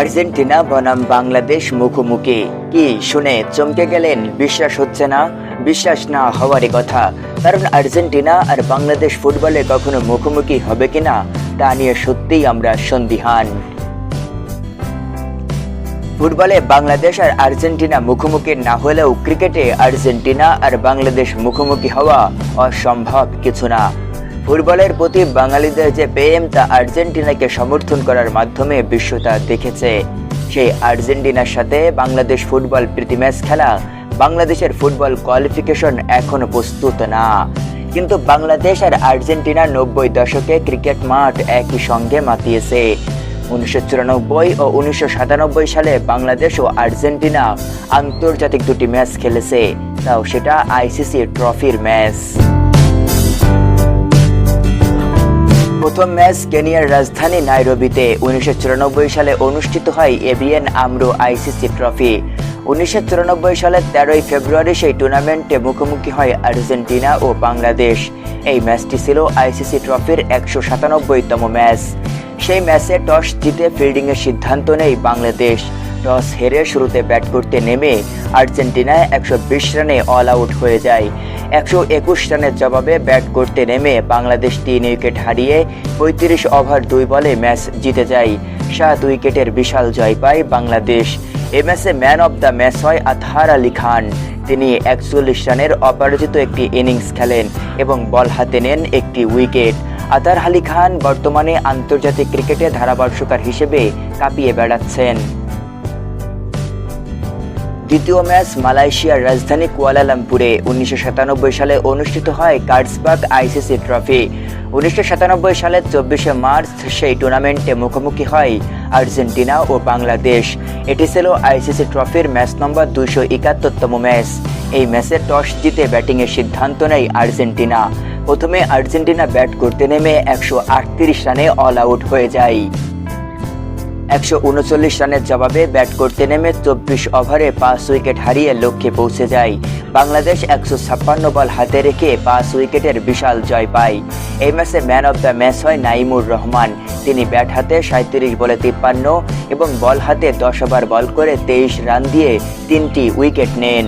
Argentina, বনাম বাংলাদেশ মুখোমুখি। কি শুনে চমকে গেলেন? বিশ্বাস হচ্ছে না? বিশ্বাস না হওয়ারই কথা। কারণ আর্জেন্টিনা আর বাংলাদেশ ফুটবলে কখনো মুখোমুখি হবে কিনা, তা নিয়ে সত্যিই আমরা সন্দিহান। ফুটবলে বাংলাদেশ আর আর্জেন্টিনা মুখোমুখি না হলেও ক্রিকেটে আর্জেন্টিনা আর বাংলাদেশ মুখোমুখি হওয়া অসম্ভব কিছু না। ফুটবলের প্রতি বাঙালিদের যে প্রেম, তা আর্জেন্টিনাকে সমর্থন করার মাধ্যমে বিশ্ব তা দেখেছে। সেই আর্জেন্টিনার সাথে বাংলাদেশ ফুটবল প্রীতি ম্যাচ খেলা বাংলাদেশের ফুটবল কোয়ালিফিকেশন এখনও প্রস্তুত না। কিন্তু বাংলাদেশ আর আর্জেন্টিনা নব্বই দশকে ক্রিকেট মাঠ একই সঙ্গে মাতিয়েছে। উনিশশো চুরানব্বই ও উনিশশো সাতানব্বই সালে বাংলাদেশ ও আর্জেন্টিনা আন্তর্জাতিক দুটি ম্যাচ খেলেছে, তাও সেটা আইসিসি ট্রফির ম্যাচ। প্রথম ম্যাচ কেনিয়ার রাজধানী নাইরোবিতে উনিশশো চুরানব্বই সালে অনুষ্ঠিত হয় এবিএন আমরো আইসিসি ট্রফি। উনিশশো চুরানব্বই সালের তেরোই ফেব্রুয়ারি সেই টুর্নামেন্টে মুখোমুখি হয় আর্জেন্টিনা ও বাংলাদেশ। এই ম্যাচটি ছিল আইসিসি ট্রফির একশো সাতানব্বইতম ম্যাচ। সেই ম্যাচে টস জিতে ফিল্ডিংয়ের সিদ্ধান্ত নেই বাংলাদেশ। টস হেরে শুরুতে ব্যাট করতে নেমে আর্জেন্টিনায় একশো বিশ রানে অল আউট হয়ে যায়। একশো একুশ রানের জবাবে ব্যাট করতে নেমে বাংলাদেশ তিন উইকেট হারিয়ে পঁয়ত্রিশ ওভার দুই বলে ম্যাচ জিতে যায়। সাত উইকেটের বিশাল জয় পায় বাংলাদেশ। এ ম্যাচে ম্যান অব দ্য ম্যাচ হয় আতহার আলী খান। তিনি একচল্লিশ রানের অপরাজিত একটি ইনিংস খেলেন এবং বল হাতে নেন একটি উইকেট। আতার আলী খান বর্তমানে আন্তর্জাতিক ক্রিকেটে ধারাভাষ্যকার হিসেবে কাঁপিয়ে বেড়াচ্ছেন। দ্বিতীয় ম্যাচ মালয়েশিয়ার রাজধানী কুয়ালালামপুরে উনিশশো সাতানব্বই সালে অনুষ্ঠিত হয় কার্ডসবার্গ আইসিসি ট্রফি। উনিশশো সালের চব্বিশে মার্চ সেই টুর্নামেন্টে মুখোমুখি হয় আর্জেন্টিনা ও বাংলাদেশ। এটি ছিল আইসিসি ট্রফির ম্যাচ নম্বর দুইশো একাত্তরতম ম্যাচ। এই ম্যাচে টস জিতে ব্যাটিংয়ের সিদ্ধান্ত নেয় আর্জেন্টিনা। প্রথমে আর্জেন্টিনা ব্যাট করতে নেমে একশো আটত্রিশ রানে অল আউট হয়ে যায়। একশো উনচল্লিশ রানের জবাবে ব্যাট করতে নেমে চব্বিশ ওভারে পাঁচ উইকেট হারিয়ে লক্ষ্যে পৌঁছে যায়। বাংলাদেশ একশো ছাপ্পান্ন বল হাতে রেখে পাঁচ উইকেটের বিশাল জয় পায়। এই ম্যাচে ম্যান অব দ্য ম্যাচ হয় নাইমুর রহমান। তিনি ব্যাট হাতে সাঁত্রিশ বলে তিপ্পান্ন এবং বল হাতে দশ ওভার বল করে তেইশ রান দিয়ে তিনটি উইকেট নেন।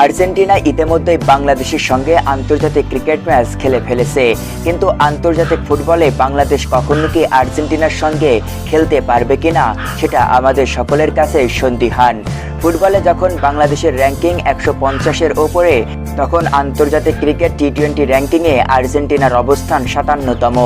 আর্জেন্টিনা ইতিমধ্যেই বাংলাদেশের সঙ্গে আন্তর্জাতিক ক্রিকেট ম্যাচ খেলে ফেলেছে। কিন্তু আন্তর্জাতিক ফুটবলে বাংলাদেশ কখনো কি আর্জেন্টিনার সঙ্গে খেলতে পারবে কিনা, সেটা আমাদের সকলের কাছে সন্দিহান। ফুটবলে যখন বাংলাদেশের র্যাঙ্কিং একশো পঞ্চাশের ওপরে, তখন আন্তর্জাতিক ক্রিকেট টি টোয়েন্টি র্যাঙ্কিংয়ে আর্জেন্টিনার অবস্থান সাতান্নতম।